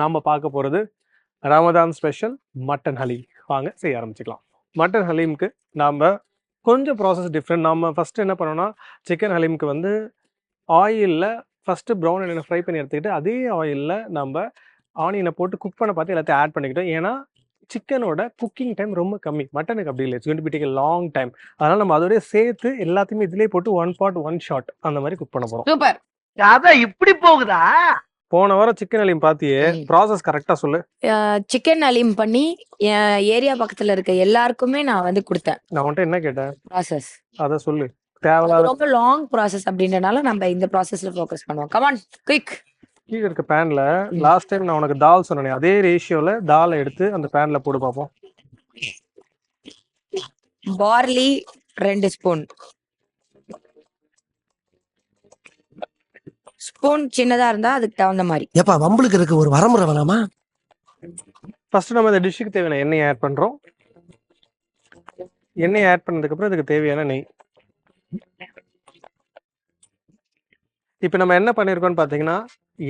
நாம் பார்க்க போகிறது ரமதான் ஸ்பெஷல் மட்டன் ஹலீம் வாங்க செய்ய ஆரம்பிச்சுக்கலாம். மட்டன் ஹலீமுக்கு நாம் கொஞ்சம் ப்ராசஸ் டிஃப்ரெண்ட் நாம் ஃபஸ்ட்டு என்ன பண்ணோம்னா சிக்கன் ஹலீமுக்கு வந்து ஆயிலில் ஃபஸ்ட்டு ப்ரௌன் ஆனியனை ஃப்ரை பண்ணி எடுத்துக்கிட்டு அதே ஆயிலில் நம்ம ஆனியனை போட்டு குக் பண்ண பார்த்து எல்லாத்தையும் ஆட் பண்ணிக்கிட்டோம். ஏன்னா சிக்கனோட குக்கிங் டைம் ரொம்ப கம்மி. மட்டனுக்கு அப்படி இல்லை. இட்ஸ் a லாங் டைம் அதனால் நம்ம அதோடய சேர்த்து எல்லாத்தையுமே இதிலே போட்டு ஒன் பார்ட் ஒன் ஷாட் அந்த மாதிரி குக் பண்ண போகிறோம் சூப்பர் கதை இப்படி போகுதா? போன வாரம் சிக்கன் ஹலீம் பார்த்தியே ம். ப்ராசஸ் கரெக்டாக சொல்லு. சிக்கன் அலீம் பண்ணி என் ஏரியா பக்கத்துல இருக்க எல்லாருக்குமே நான் வந்து கொடுத்தேன். நான் உன்ட்ட என்ன கேட்டேன்? ப்ராசஸ் அதை சொல்லு. தேவையில்லாத ரொம்ப லாங் ப்ராசஸ் அப்படின்றனால நம்ம இந்த ப்ராசஸ்ல ஃபோக்கஸ் பண்ணுவோம். கமான் குயிக் கீழே இருக்க பேன்ல லாஸ்ட் டைம் நான் உனக்கு தால் சொன்னேனே அதே ரேஷியோல தாலை எடுத்து அந்த பேன்ல போட்டு பார்ப்போம் பார்லி ரெண்டு ஸ்பூன் ஸ்பூன் சின்னதா இருந்தா அதுக்கு தகுந்த மாதிரி. ஏப்பா வம்பளுக்கு இருக்கு ஒரு வரமுறை வேணாமா? ஃபர்ஸ்ட் நம்ம இந்த டிஷ்ஷுக்கு தேவையான எண்ணெய் ஆட் பண்றோம். எண்ணெய் ஆட் பண்ணதுக்கு அப்புறம் இதுக்கு தேவையான நெய். இப்போ நம்ம என்ன பண்ணியிருக்கோம்னு பார்த்தீங்கன்னா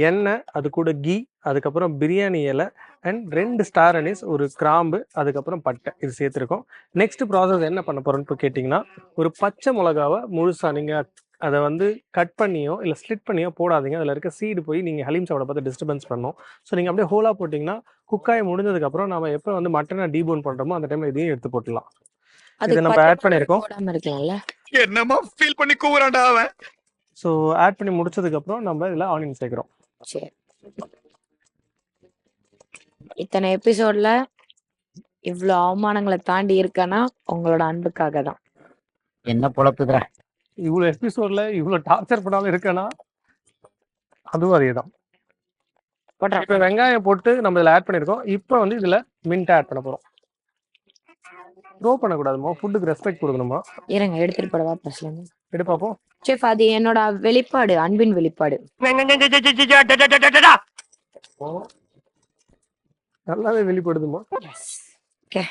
எண்ணெய் அது கூட கீ அதுக்கப்புறம் பிரியாணி இலை அண்ட் ரெண்டு ஸ்டார் அனிஸ் ஒரு கிராம்பு அதுக்கப்புறம் பட்டை. இது சேர்த்துருக்கோம். நெக்ஸ்ட் ப்ராசஸ் என்ன பண்ண போறோம்னு கேட்டிங்கன்னா ஒரு பச்சை மிளகாவை முழுசா நீங்கள் அதை வந்து கட் பண்ணியோ இல்லை ஸ்லிட் பண்ணியோ போடாதீங்க. அதில் இருக்க சீடு போய் நீங்கள் ஹலீம் சாப்பிட பார்த்து டிஸ்டர்பன்ஸ் பண்ணும். ஸோ நீங்கள் அப்படியே ஹோலாக போட்டிங்கன்னா குக்காய் முடிஞ்சதுக்கப்புறம் நம்ம எப்போ வந்து மட்டனை டீபோன் பண்ணுறோமோ அந்த டைமில் இதையும் எடுத்து போட்டுடலாம் அதுக்கு நம்ம add பண்ணியிருக்கோம். என்னமா ஃபீல் பண்ணி கூவுறான்டா அவன். ஸோ ஆட் பண்ணி முடிச்சதுக்கப்புறம் நம்ம இதில் ஆனியன் சேர்க்குறோம். சரி. இத்தனை எபிசோட்ல இவ்வளவு அவமானங்களை தாண்டி இருக்கேன்னா உங்களோட அன்புக்காக தான் என்ன பொழப்புதுடா இவ்வளோ எபிசோடில் இவ்வளோ டார்ச்சர் பண்ணாமல் இருக்கேன்னா அதுவும் அதே தான் போடுறேன் இப்போ வெங்காயம் போட்டு நம்ம இதில் ஆட் பண்ணியிருக்கோம் இப்போ வந்து இதில் மின்ட் ஆட் பண்ண போகிறோம் த்ரோ பண்ணக்கூடாதுமா ஃபுட்டுக்கு ரெஸ்பெக்ட் கொடுக்கணுமா இருங்க எடுத்துட்டு போடவா பஸ்ல எடு பார்ப்போம் செஃப் அது என்னோட வெளிப்பாடு அன்பின் வெளிப்பாடு நல்லாவே வெளிப்படுதுமா Okay.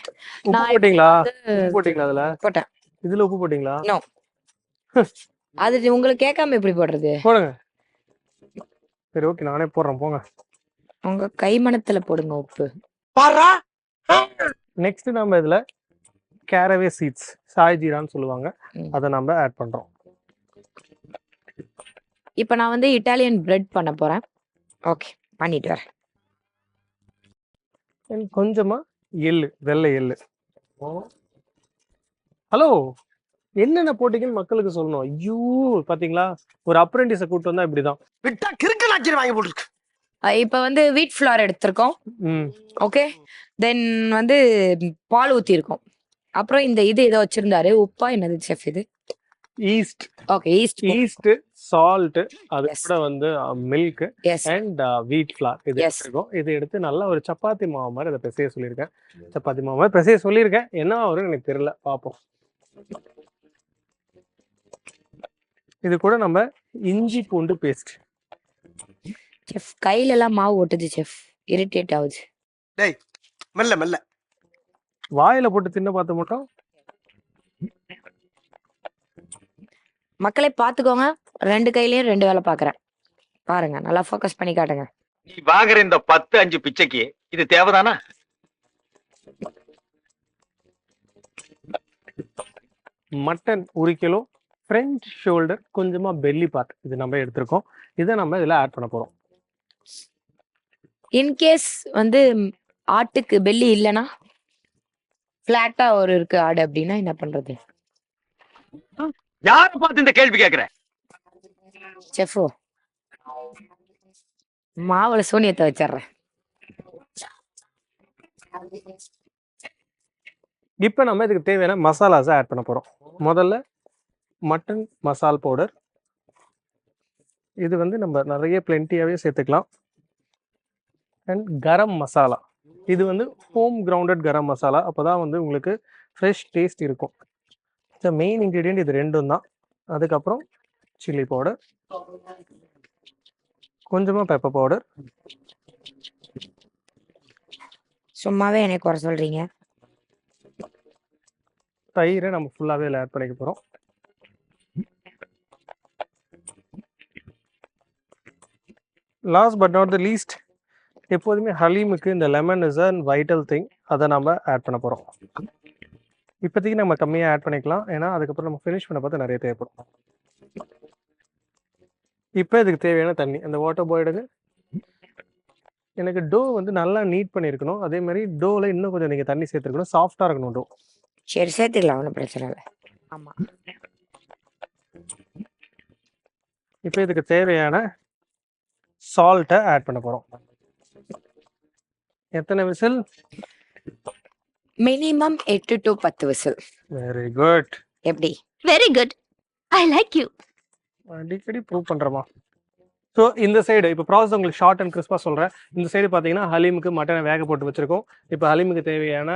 உப்பு போட்டிங்களா உப்பு போட்டிங்களா அதில் போட்டேன் இதில் உப்பு போட்டிங்களா அது உங்களுக்கு கேட்காம எப்படி போடுறது? போடுங்க. சரி ஓகே நானே போடுறேன் போங்க. உங்க கைமணத்துல போடுங்க உப்பு. பாரா? நெக்ஸ்ட் நம்ம இதுல கேரவே சீட்ஸ் சாய் ஜீரான்னு சொல்லுவாங்க. அதை நம்ம ஆட் பண்றோம். இப்போ நான் வந்து இட்டாலியன் பிரெட் பண்ண போறேன். ஓகே பண்ணிட்டு வரேன். கொஞ்சமா எள்ளு வெள்ளை எள்ளு. ஹலோ என்னென்ன போட்டீங்கன்னு மக்களுக்கு சொல்லணும். ஐயோ பாத்தீங்களா? ஒரு அப்ரெண்டிஸை கூட்டு வந்தா இப்படிதான். விட்டா கிறுக்கு நாச்சிரி வாங்கி போட்டுருக்கு. இப்போ வந்து வீட் ஃப்ளார் எடுத்திருக்கோம். ம். ஓகே தென் வந்து பால் ஊற்றிருக்கோம் அப்புறம் இந்த இது ஏதோ வச்சிருந்தாரு. உப்பா என்னது செஃப் இது? Yeast okay yeast yeast salt அது. கூட வந்து மில்க் அண்ட் வீட் ஃபிளார் இது. எடுத்துருக்கோம். இது எடுத்து நல்லா ஒரு சப்பாத்தி மாவு மாதிரி அதை பிசைய சொல்லியிருக்கேன். சப்பாத்தி மாவு மாதிரி பிசைய சொல்லியிருக்கேன். என்ன வரும்னு எனக்கு தெரியல. பார்ப்போம் இது கூட நம்ம இஞ்சி பூண்டு பேஸ்ட் செஃப் கையில எல்லாம் மாவு ஒட்டுது செஃப் இரிட்டேட் ஆகுது. மெல்ல மெல்ல. வாயில போட்டு தின்ன பார்த்து மட்டும். மக்களை பார்த்துக்கோங்க. ரெண்டு கையிலயும் ரெண்டு வேலை பார்க்கறேன். பாருங்க நல்லா ஃபோக்கஸ் பண்ணி காட்டுங்க. நீ வாங்குற இந்த பத்து அஞ்சு பிச்சைக்கு இது தேவைதானா? மட்டன் ஒரு கிலோ ஃப்ரெஞ்ச் ஷோல்டர் கொஞ்சமா பெல்லி பார்ட் இது நம்ம எடுத்திருக்கோம். இதை நம்ம இதில் ஆட் பண்ண போறோம். இன்கேஸ் வந்து ஆட்டுக்கு பெல்லி இல்லைன்னா ஃப்ளாட்டா ஒரு இருக்கு ஆடு அப்படின்னா என்ன பண்றது? யார பார்த்து இந்த கேள்வி கேக்குற செஃபோ மாவுல சூனியத்தை வச்சிடுறேன். இப்போ நம்ம இதுக்கு தேவையான மசாலாஸை ஆட் பண்ண போறோம். முதல்ல மட்டன் மசால் பவுடர் இது வந்து நம்ம நிறைய பிளென்ட்டியாகவே சேர்த்துக்கலாம். அண்ட் கரம் மசாலா இது வந்து ஹோம் கிரவுண்டட் கரம் மசாலா அப்போ தான் வந்து உங்களுக்கு ஃப்ரெஷ் டேஸ்ட் இருக்கும். த மெயின் இன்க்ரீடியன்ட் இது ரெண்டும் தான். அதுக்கப்புறம் சில்லி பவுடர் கொஞ்சமாக பெப்பர் பவுடர் சும்மாவே என்னை குறை சொல்றீங்க. தயிரை நம்ம ஃபுல்லாகவே இதில் ஆட் பண்ணிக்க போகிறோம் last but not the least எப்போதுமே ஹலீமுக்கு இந்த lemon is a vital thing அதை நம்ம ஆட் பண்ண போகிறோம் இப்போதைக்கு நம்ம கம்மியாக ஆட் பண்ணிக்கலாம். ஏன்னா அதுக்கப்புறம் நம்ம ஃபினிஷ் பண்ண பார்த்து நிறைய தேவைப்படும். இப்போ இதுக்கு தேவையான தண்ணி. அந்த வாட்டர் பாய்டுங்க எனக்கு டோ வந்து நல்லா நீட் பண்ணியிருக்கணும் அதே மாதிரி டோவில் இன்னும் கொஞ்சம் நீங்கள் தண்ணி சேர்த்துருக்கணும். சாஃப்டாக இருக்கணும் டோ சரி சேர்த்துக்கலாம் ஒன்றும் பிரச்சனை இல்லை. ஆமா. இப்போ இதுக்கு தேவையான சால்ட்டை ஆட் பண்ண போகிறோம் எத்தனை விசில்? மினிமம் எட்டு டு பத்து விசில். வெரி குட் எப்படி? Very good I like you அடிக்கடி ப்ரூவ் பண்ணுறோமா ஸோ இந்த சைடு இப்போ ப்ராசஸ் உங்களுக்கு ஷார்ட் அண்ட் கிறிஸ்பாக சொல்கிறேன் இந்த சைடு பார்த்தீங்கன்னா ஹலீமுக்கு மட்டனை வேக போட்டு வச்சுருக்கோம். இப்போ ஹலீமுக்கு தேவையான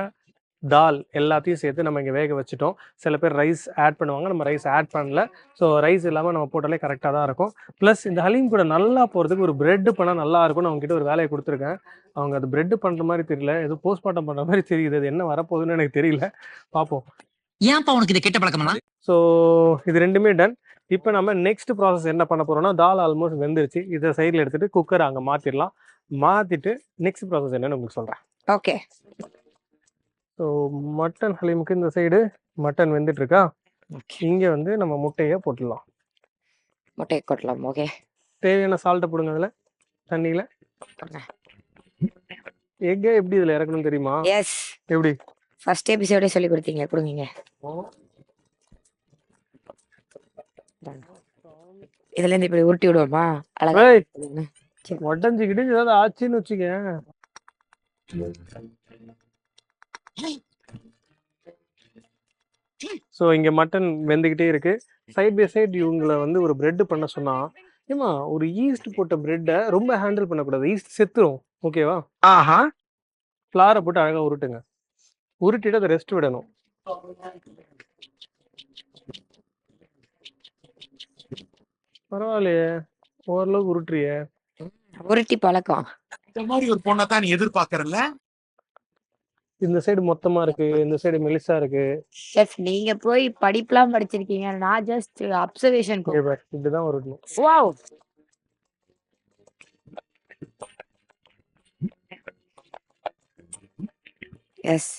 தால் எல்லாத்தையும் சேர்த்து நம்ம இங்கே வேக வச்சுட்டோம். சில பேர் ரைஸ் ஆட் பண்ணுவாங்க. நம்ம ரைஸ் ஆட் பண்ணல. ஸோ ரைஸ் இல்லாமல் நம்ம போட்டாலே கரெக்டாக தான் இருக்கும். ப்ளஸ் இந்த ஹலீம் கூட நல்லா போகிறதுக்கு ஒரு பிரெட் பண்ணால் நல்லா இருக்கும்னு அவங்க கிட்ட ஒரு வேலையை கொடுத்துருக்கேன். அவங்க அது பிரெட் பண்ணுற மாதிரி தெரியல. ஏதோ போஸ்ட்மார்ட்டம் பண்ணுற மாதிரி தெரியுது. அது என்ன வரப்போகுதுன்னு எனக்கு தெரியல. பார்ப்போம் ஏன்பா உனக்கு இது கெட்ட பழக்கமா? ஸோ இது ரெண்டுமே டன் இப்போ நம்ம நெக்ஸ்ட் ப்ராசஸ் என்ன பண்ண போறோம்னா தால் ஆல்மோஸ்ட் வெந்துருச்சு. இதை சைடில் எடுத்துட்டு குக்கர் அங்கே மாற்றிடலாம் மாற்றிட்டு நெக்ஸ்ட் ப்ராசஸ் என்னன்னு உங்களுக்கு சொல்கிறேன் ஓகே ஸோ மட்டன் ஹலீமுக்கு இந்த சைடு மட்டன் வெந்துட்டு இருக்கா இங்கே வந்து நம்ம முட்டையை போட்டுடலாம். முட்டையை கொட்டலாம் ஓகே. தேவையான சால்ட்டை போடுங்க அதில் தண்ணியில். எக்கை எப்படி இதில் இறக்கணும் தெரியுமா? எஸ் எப்படி? ஃபர்ஸ்ட் எபிசோடே சொல்லி கொடுத்தீங்க கொடுங்க இதுல இருந்து இப்படி உருட்டி விடுவோமா? அழகா. உடஞ்சிக்கிட்டு ஏதாவது ஆச்சுன்னு வச்சுக்க ஸோ இங்கே மட்டன் வெந்துக்கிட்டே இருக்கு. சைட் பை சைடு இவங்களை வந்து ஒரு பிரெட் பண்ண சொன்னா ஏமா ஒரு ஈஸ்ட் போட்ட பிரெட்டை ரொம்ப ஹேண்டில் பண்ணக்கூடாது. ஈஸ்ட் செத்துரும். ஓகேவா ஆஹா. ஃப்ளாரை போட்டு அழகாக உருட்டுங்க. உருட்டிட்டு அதை ரெஸ்ட் விடணும். பரவாயில்லையே. ஓரளவுக்கு உருட்டுறியே. உருட்டி பழக்கம். இந்த மாதிரி ஒரு பொண்ணை தான் நீ எதிர்பார்க்கறல்ல? இந்த சைடு மொத்தமா இருக்கு இந்த சைடு மெலிசா இருக்கு. செஃப் நீங்க போய் படிப்புலாம் படிச்சிருக்கீங்க. நான் ஜஸ்ட் அப்சர்வேஷன் இப்படிதான் உருட்டணும் வாவ் எஸ்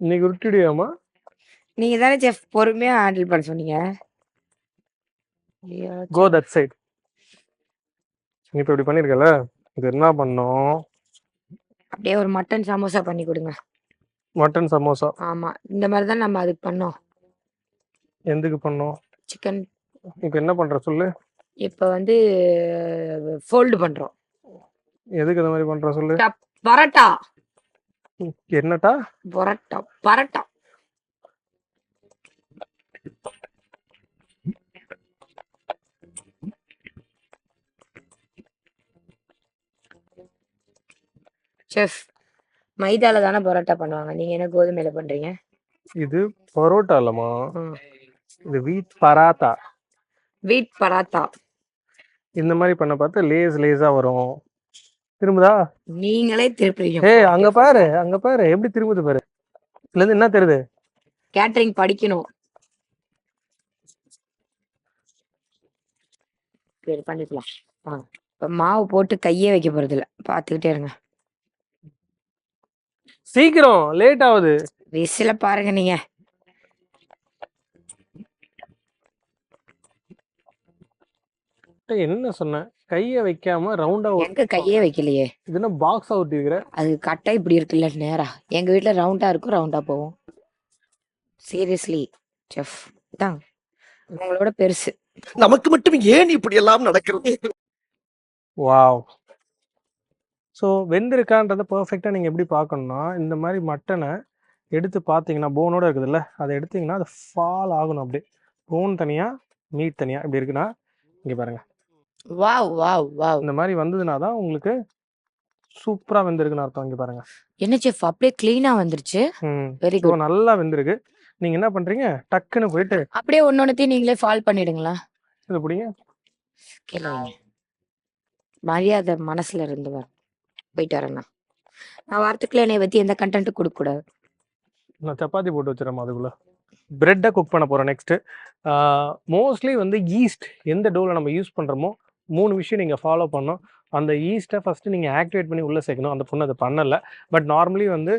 இன்னைக்கு உருட்டிடுவியாமா நீங்க தானே செஃப் பொறுமையா ஹேண்டில் பண்ண சொன்னீங்க. கோ தட் சைடு நீ இப்போ இப்படி பண்ணிருக்கல இது என்ன பண்ணோம்? அப்படியே ஒரு மட்டன் சமோசா பண்ணி கொடுங்க. மட்டன் சமோசா ஆமா இந்த மாதிரி தான் நம்ம அதுக்கு பண்ணோம். எதுக்கு பண்ணோம்? சிக்கன் இப்போ என்ன பண்ற சொல்லு? இப்போ வந்து ஃபோல்டு பண்றோம். எதுக்கு இந்த மாதிரி பண்ற சொல்லு? பரோட்டா. என்னட்டா பரோட்டா பரோட்டா. செஃப் மைதால தானே பரோட்டா பண்ணுவாங்க. நீங்க என்ன கோதுமையில பண்றீங்க? இது பரோட்டா இல்லம்மா ம். இது வீட் பராத்தா. வீட் பராத்தா. இந்த மாதிரி பண்ண பார்த்து லேஸ் லேஸா வரும். திரும்புதா? நீங்களே திருப்புறீங்க. ஏய் அங்க பாரு அங்க பாரு. எப்படி திரும்புது பாரு? இதுல இருந்து என்ன தெரியுது கேட்டரிங் படிக்கணும். சரி பண்ணிக்கலாம். ஆ இப்போ மாவு போட்டு கையே வைக்க போறது இல்ல பாத்துக்கிட்டே இருங்க. சீக்கிரம் லேட் ஆகுது. விசில பாருங்க நீங்க. என்ன சொன்னேன் கையை வைக்காம ரவுண்டா எங்க கையே வைக்கலையே. இது என்ன பாக்ஸ் அவுட் இருக்கிற அது கட்டா இப்படி இருக்குல்ல நேரா. எங்க வீட்ல ரவுண்டா இருக்கும் ரவுண்டா போகும். சீரியஸ்லி செஃப் தான் உங்களோட பெருசு. நமக்கு மட்டும் ஏன் இப்படி எல்லாம் நடக்கிறது? வாவ் ஸோ வெந்திருக்கான்றதை பர்ஃபெக்டாக நீங்கள் எப்படி பார்க்கணும்னா இந்த மாதிரி மட்டனை எடுத்து பார்த்தீங்கன்னா போனோட இருக்குதுல்ல அதை எடுத்தீங்கன்னா அது ஃபால் ஆகணும் அப்படியே. போன் தனியாக மீட் தனியாக இப்படி இருக்குன்னா இங்கே பாருங்க. வாவ் வாவ் வாவ் இந்த மாதிரி வந்ததுனா தான் உங்களுக்கு சூப்பராக வெந்திருக்குன்னு அர்த்தம் இங்கே பாருங்க. என்ன செஃப் அப்படியே கிளீனா வந்துருச்சு. வெரி குட் நல்லா வெந்திருக்கு. நீங்கள் என்ன பண்ணுறீங்க டக்குன்னு போயிட்டு அப்படியே ஒன்னொன்னுத்தையும் நீங்களே ஃபால் பண்ணிடுங்களா? இது பிடிங்க. மரியாதை மனசுல இருந்து வர போயிட்டு வரேண்ணா நான் வாரத்துக்குள்ள என்னை பத்தி எந்த கண்டென்ட் கொடுக்க கூடாது. நான் சப்பாத்தி போட்டு வச்சிடறேன் அதுக்குள்ள. பிரெட்டை குக் பண்ண போகிறோம் நெக்ஸ்ட்டு மோஸ்ட்லி வந்து ஈஸ்ட் எந்த டோவில் நம்ம யூஸ் பண்ணுறோமோ மூணு விஷயம் நீங்கள் ஃபாலோ பண்ணோம் அந்த ஈஸ்ட்டை ஃபஸ்ட்டு நீங்கள் ஆக்டிவேட் பண்ணி உள்ளே சேர்க்கணும். அந்த பொண்ணு அதை பண்ணலை. பட் நார்மலி வந்து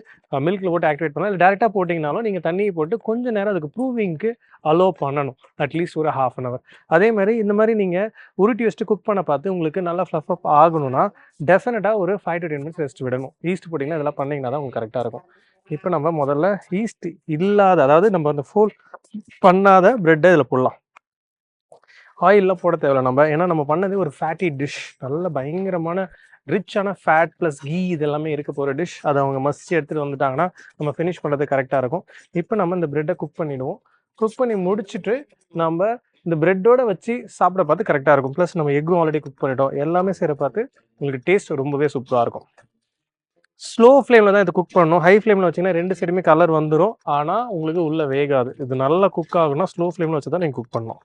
மில்கில் போட்டு ஆக்டிவேட் பண்ணலாம். இல்லை டேரெக்டாக போட்டிங்கனாலும் நீங்கள் தண்ணியை போட்டு கொஞ்சம் நேரம் அதுக்கு ப்ரூவிங்க்கு அலோவ் பண்ணணும். அட்லீஸ்ட் ஒரு ஹாஃப் அன் ஹவர் அதே மாதிரி இந்த மாதிரி நீங்கள் உருட்டி வச்சுட்டு குக் பண்ண பார்த்து உங்களுக்கு நல்லா ஃப்ளஃப் அப் ஆகணும்னா டெஃபினட்டாக ஒரு five to ten minutes rest விடணும். ஈஸ்ட் போட்டிங்கன்னா இதெல்லாம் பண்ணிங்கன்னா தான் உங்களுக்கு கரெக்டாக இருக்கும். இப்போ நம்ம முதல்ல ஈஸ்ட் இல்லாத அதாவது நம்ம அந்த ஃபோல் பண்ணாத ப்ரெட்டை இதில் போடலாம். ஆயிலெலாம் போட தேவையில்ல நம்ம. ஏன்னா நம்ம பண்ணது ஒரு ஃபேட்டி டிஷ் நல்ல பயங்கரமான ரிச்சான ஃபேட் ப்ளஸ் கீ இது எல்லாமே இருக்க போகிற டிஷ் அதை அவங்க மஸ்ட் எடுத்துகிட்டு வந்துட்டாங்கன்னா நம்ம ஃபினிஷ் பண்ணுறது கரெக்டாக இருக்கும். இப்போ நம்ம இந்த ப்ரெட்டை குக் பண்ணிவிடுவோம் குக் பண்ணி முடிச்சுட்டு நம்ம இந்த ப்ரெட்டோட வச்சு சாப்பிட பார்த்து கரெக்டாக இருக்கும். ப்ளஸ் நம்ம எக்கும் ஆல்ரெடி குக் பண்ணிட்டோம். எல்லாமே சேர பார்த்து உங்களுக்கு டேஸ்ட் ரொம்பவே சூப்பராக இருக்கும். ஸ்லோ ஃப்ளேமில் தான் இது குக் பண்ணணும். ஹை ஃப்ளேமில் வச்சிங்கன்னா ரெண்டு சைடுமே கலர் வந்துடும் ஆனால் உங்களுக்கு உள்ளே வேகாது. இது நல்லா குக் ஆகுனா ஸ்லோ ஃப்ளேமில் வச்சு தான் நீங்கள் குக் பண்ணணும்.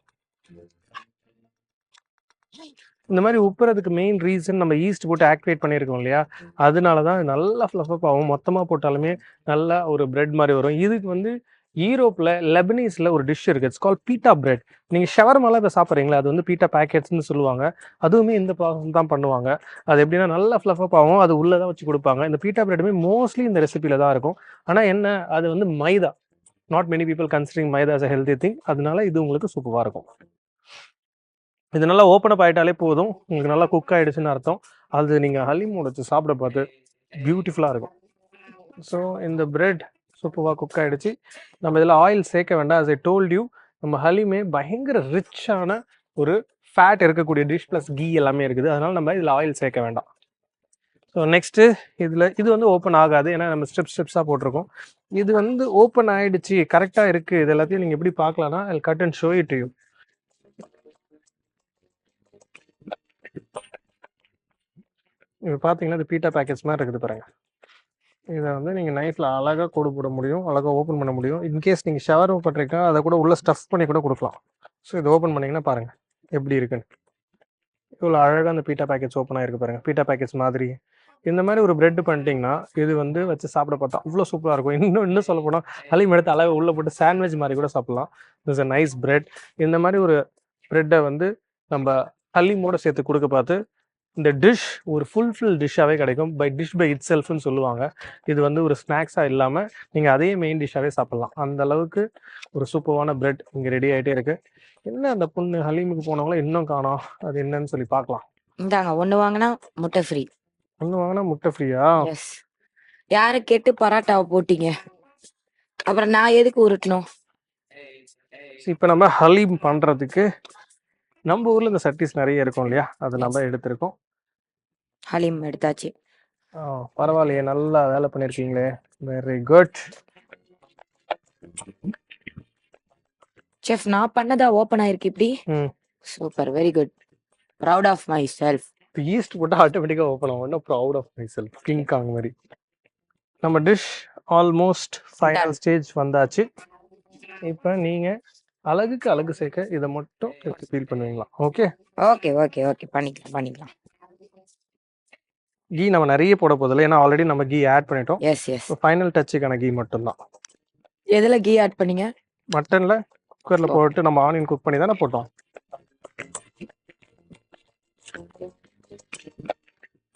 இந்த மாதிரி உப்புறதுக்கு மெயின் ரீசன் நம்ம ஈஸ்ட் போட்டு ஆக்டிவேட் பண்ணியிருக்கோம் இல்லையா? அதனால தான் நல்லா ஃப்ளஃபப் ஆகும். மொத்தமாக போட்டாலுமே நல்லா ஒரு பிரெட் மாதிரி வரும். இதுக்கு வந்து ஈரோப்பில் லெபனீஸில் ஒரு டிஷ் இருக்குது இட்ஸ் கால் பீட்டா பிரெட் நீங்கள் ஷவர்மாலாம் இப்போ சாப்பிட்றீங்களா? அது வந்து பீட்டா பேக்கெட்ஸ்னு சொல்லுவாங்க. அதுவுமே இந்த ப்ராசஸ் தான் பண்ணுவாங்க. அது எப்படின்னா நல்லா ஃப்ளஃபப் ஆகும். அது உள்ளே தான் வச்சு கொடுப்பாங்க. இந்த பீட்டா பிரெட்டுமே மோஸ்ட்லி இந்த ரெசிபியில் தான் இருக்கும். ஆனால் என்ன? அது வந்து maida. Not many people considering maida as a healthy thing அதனால இது உங்களுக்கு சூப்பராக இருக்கும். இது நல்லா ஓப்பன் அப் ஆகிட்டாலே போதும். உங்களுக்கு நல்லா குக் ஆகிடுச்சுன்னு அர்த்தம். அது நீங்கள் ஹலிமோட வச்சு சாப்பிட பார்த்து பியூட்டிஃபுல்லாக இருக்கும். ஸோ இந்த பிரெட் சூப்பராக குக் ஆகிடுச்சு நம்ம இதில் ஆயில் சேர்க்க வேண்டாம். அஸ் ஐ டோல்ட் யூ நம்ம ஹலிமே பயங்கர ரிச்சான ஒரு ஃபேட் இருக்கக்கூடிய டிஷ் ப்ளஸ் கீ எல்லாமே இருக்குது. அதனால் நம்ம இதில் ஆயில் சேர்க்க வேண்டாம். ஸோ நெக்ஸ்ட்டு இதில் இது வந்து ஓப்பன் ஆகாது. ஏன்னா நம்ம ஸ்டெப் ஸ்டெப்ஸாக போட்டிருக்கோம். இது வந்து ஓப்பன் ஆகிடுச்சு கரெக்டாக இருக்குது இது எல்லாத்தையும் நீங்கள் எப்படி பார்க்கலாம்னா I cut and show it you இது பார்த்தீங்கன்னா இது பீட்டா பேக்கேஜ் மாதிரி இருக்குது பாருங்க. இதை வந்து நீங்கள் நைஃப்பில் அழகாக கோடு போட முடியும் அழகாக ஓப்பன் பண்ண முடியும். இன்கேஸ் நீங்கள் ஷவர் பண்ணுறீங்கன்னா அதை கூட உள்ள ஸ்டஃப் பண்ணி கூட கொடுக்கலாம். ஸோ இதை ஓப்பன் பண்ணிங்கன்னா பாருங்கள் எப்படி இருக்குன்னு. இவ்வளோ அழகாக அந்த பீட்டா பேக்கெட்ஸ் ஓப்பன் ஆகிருக்கு பாருங்கள் பீட்டா பேக்கேஜ் மாதிரி. இந்த மாதிரி ஒரு பிரெட் பண்ணிட்டீங்கன்னா இது வந்து வச்சு சாப்பிட பார்த்தா அவ்வளோ சூப்பராக இருக்கும். இன்னும் இன்னும் சொல்ல போனால் அலையும் எடுத்து அளவு உள்ளே போட்டு சாண்ட்விச் மாதிரி கூட சாப்பிட்லாம். இட்ஸ் a நைஸ் பிரெட் இந்த மாதிரி ஒரு ப்ரெட்டை வந்து நம்ம ஹலீமோட சேர்த்து கொடுக்க பார்த்து இந்த டிஷ் ஒரு ஃபுல் ஃபில் டிஷ்ஷாகவே கிடைக்கும். பை டிஷ் பை இட் செல்ஃப்னு சொல்லுவாங்க. இது வந்து ஒரு ஸ்நாக்ஸாக இல்லாமல் நீங்கள் அதே மெயின் டிஷ்ஷாகவே சாப்பிட்லாம். அந்த அளவுக்கு ஒரு சூப்பரான பிரெட் இங்கே ரெடி ஆகிட்டே இருக்கு. என்ன அந்த பொண்ணு ஹலீமுக்கு போனவங்கள இன்னும் காணோம். அது என்னன்னு சொல்லி பார்க்கலாம். இந்தாங்க ஒன்று வாங்கினா முட்டை ஃப்ரீ ஒன்று வாங்கினா முட்டை ஃப்ரீயா எஸ் யாரை கேட்டு பராட்டாவை போட்டீங்க? அப்புறம் நான் எதுக்கு உருட்டணும்? இப்போ நம்ம ஹலீம் பண்ணுறதுக்கு நம்ம ஊரில் இந்த சட்டிஸ் நிறைய இருக்கும் இல்லையா? அது நம்ம எடுத்திருக்கோம். ஹலீம் எடுத்தாச்சு. பரவாயில்லையே. நல்லா வேலை பண்ணியிருக்கீங்களே. வெரி குட் செஃப் நான் பண்ணதா ஓப்பன் ஆயிருக்கு இப்படி. Super very good proud of myself yeast போட்டால் ஆட்டோமேட்டிக்காக ஓப்பன் ஆகும். இன்னும் proud of myself King Kong மாதிரி. நம்ம டிஷ் ஆல்மோஸ்ட் ஃபைனல் ஸ்டேஜ் வந்தாச்சு. இப்போ நீங்கள் அழகுக்கு அழகு சேர்க்க இதை மட்டும் ஃபீல் பண்ணுவீங்களா? ஓகே ஓகே ஓகே ஓகே பண்ணிக்கலாம் பண்ணிக்கலாம். கீ நம்ம நிறைய போட போதில்லை ஏன்னா ஆல்ரெடி நம்ம கீ ஆட் பண்ணிட்டோம். எஸ் எஸ் ஃபைனல் டச்சுக்கான கீ மட்டும்தான். எதுல கீ ஆட் பண்ணீங்க? மட்டனில் குக்கரில் போட்டு நம்ம ஆனியன் குக் பண்ணி தானே போட்டோம்.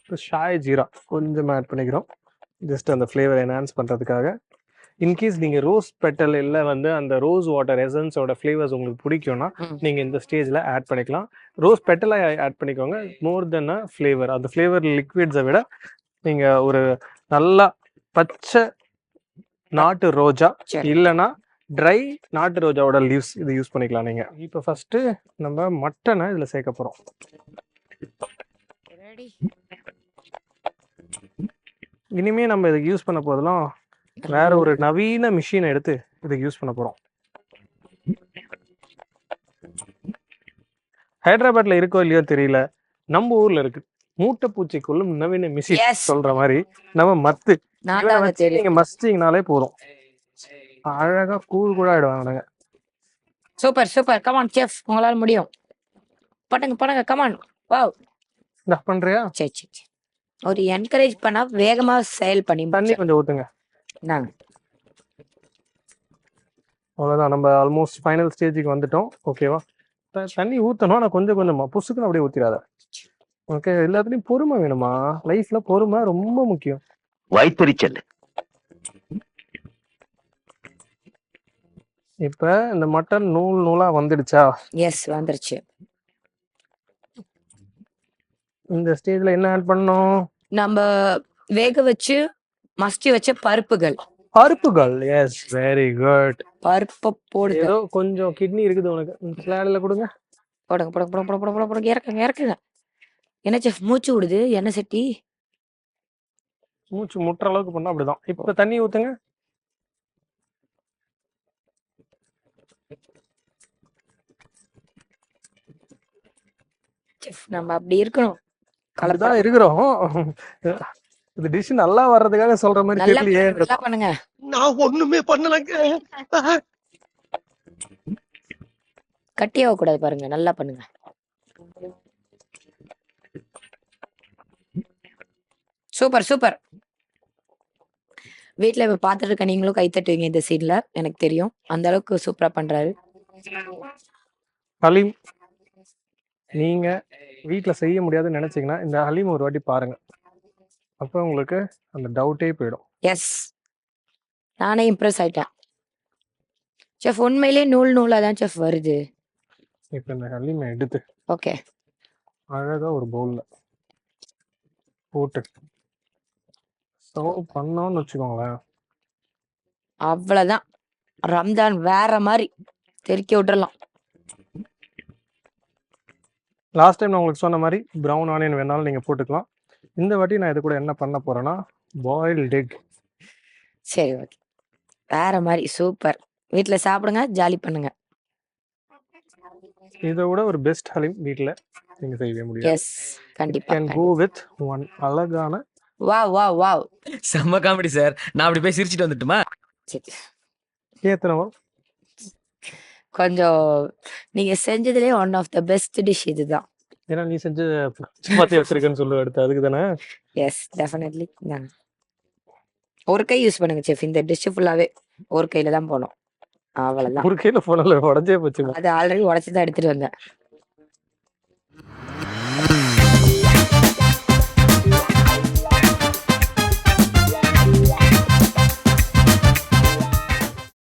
இப்போ ஷாய் ஜீரா கொஞ்சம் ஆட் பண்ணிக்கிறோம். ஜஸ்ட் அந்த ஃப்ளேவர் என்ஹான்ஸ் பண்ணுறதுக்காக இன்கேஸ் நீங்கள் ரோஸ் பெட்டல் இல்லை வந்து அந்த ரோஸ் வாட்டர் எசன்ஸோட ஃப்ளேவர்ஸ் உங்களுக்கு பிடிக்கும்னா. நீங்கள் இந்த ஸ்டேஜில் ஆட் பண்ணிக்கலாம். ரோஸ் பெட்டலை ஆட் பண்ணிக்கோங்க. மோர் தென் அ ஃப்ளேவர் அந்த ஃப்ளேவர் லிக்விட்ஸை விட நீங்கள் ஒரு நல்லா பச்சை நாட்டு ரோஜா. இல்லைன்னா ட்ரை நாட்டு ரோஜாவோட லீவ்ஸ் இது யூஸ் பண்ணிக்கலாம் நீங்கள் இப்போ ஃபஸ்ட்டு நம்ம மட்டனை இதில் சேர்க்க போகிறோம் இனிமே நம்ம இதுக்கு யூஸ் பண்ண போதெல்லாம் வேற ஒரு நவீன மிஷினை எடுத்து இதுக்கு யூஸ் பண்ண போகிறோம் ஹைதராபாத்ல இருக்கோ இல்லையோ தெரியல நம்ம ஊர்ல இருக்கு. மூட்டை பூச்சிக்குள்ளும் நவீன மிஷின். சொல்ற மாதிரி நம்ம மத்து. நீங்க மஸ்டிங்கனாலே போதும். அழகா கூழ் கூட ஆயிடுவாங்க சூப்பர் சூப்பர் கமான் செஃப் உங்களால முடியும். பண்ணுங்க பண்ணுங்க கமான் வாவ் பண்றியா? சரி சரி. ஒரு என்கரேஜ் பண்ணா வேகமா செயல் பண்ணி தண்ணி. கொஞ்சம் ஊத்துங்க. இந்தாங்க அவ்வளோதான் நம்ம ஆல்மோஸ்ட் ஃபைனல் ஸ்டேஜுக்கு வந்துட்டோம். ஓகேவா த- தண்ணி ஊற்றணும் ஆனால் கொஞ்சம் கொஞ்சமா. புசுக்குன்னு அப்படியே ஊற்றிடாத ஓகே எல்லாத்துலேயும் பொறுமை வேணுமா? லைஃப்ல பொறுமை ரொம்ப முக்கியம். வயிற்றுச்சல் இப்போ இந்த மட்டன் நூல் நூலா வந்துடுச்சா? எஸ் வந்துருச்சு. இந்த ஸ்டேஜ்ல என்ன ஆட் பண்ணணும்? நம்ம வேக வச்சு மஸ்டி வச்ச பருப்புகள். பருப்புகள் எஸ் வெரி குட் பருப்பை போடுங்க. ஏதோ கொஞ்சம் கிட்னி இருக்குது உனக்கு. ஸ்லாடில் கொடுங்க. போடுங்க போடுங்க போடுங்க போடுங்க போடுங்க போடுங்க. இறக்குங்க இறக்குங்க. என்ன செஃப் மூச்சு விடுது? எண்ணெய் சட்டி? மூச்சு முட்டுற அளவுக்கு பண்ணா அப்படிதான். இப்போ தண்ணி ஊத்துங்க. செஃப் நம்ம அப்படி இருக்கணும். கலப்படம். இருக்கிறோம். இது டிஷ் நல்லா வர்றதுக்காக சொல்ற மாதிரி நல்லா தெரியலையே நல்லா பண்ணுங்க. நான் ஒண்ணுமே பண்ணலங்க. கட்டியாக கூடாது பாருங்க நல்லா பண்ணுங்க. Super super. வீட்ல இப்ப பார்த்துட்டு இருக்க நீங்களும் கை தட்டுவீங்க இந்த சீன்ல எனக்கு தெரியும். அந்த அளவுக்கு சூப்பரா பண்றாரு. ஹலீம் நீங்க வீட்ல செய்ய முடியாதுன்னு நினைச்சீங்கன்னா இந்த ஹலீம் ஒரு வாட்டி பாருங்க. அப்போ உங்களுக்கு அந்த டவுட்டே போயிடும். எஸ் நானே இம்ப்ரெஸ் ஆயிட்டேன். செஃப் உண்மையிலேயே நூல் நூலா தான் செஃப் வருது. இப்போ இந்த ஹலீமை எடுத்து. ஓகே. அழகா ஒரு பவுல்ல போட்டு சர்வ் பண்ணோம்னு வச்சுக்கோங்களேன். அவ்வளவுதான். ரம்ஜான் வேற மாதிரி தெறிக்க விட்டுறலாம். லாஸ்ட் டைம் நான் உங்களுக்கு சொன்ன மாதிரி ப்ரௌன் ஆனியன் வேணாலும் நீங்கள் போட்டுக்கலாம். இந்த வாட்டி நான் இது கூட என்ன பண்ண போறேன்னா பாயில்ட் எக் சரி ஓகே வேற மாதிரி சூப்பர் வீட்ல சாப்பிடுங்க ஜாலி பண்ணுங்க. இதை விட ஒரு பெஸ்ட் ஹலீம் வீட்டில் நீங்கள் செய்யவே முடியாது. எஸ் கண்டிப்பா கேன் கோ வித் ஒன் அழகான வா வா வாவ் செம்ம காமெடி சார் நான் அப்படி போய் சிரிச்சிட்டு வந்துட்டுமா? சரி. ஏத்தனவோ? கொஞ்சம் நீங்க செஞ்சதுலயே one of the best dish இதுதான். ஏன்னா நீ செஞ்ச சப்பாத்தி வச்சிருக்கேன்னு சொல்லு அடுத்து. அதுக்கு தானே? எஸ் டெஃபினெட்லி நாங்க ஒரு கை யூஸ் பண்ணுங்க செஃப் இந்த டிஷ் ஃபுல்லாவே ஒரு கையில தான் போனோம் அவ்வளவுதான். ஒரு கையில போனல உடஞ்சே போச்சு அது ஆல்ரெடி உடச்சுதான் எடுத்துட்டு வந்தேன்.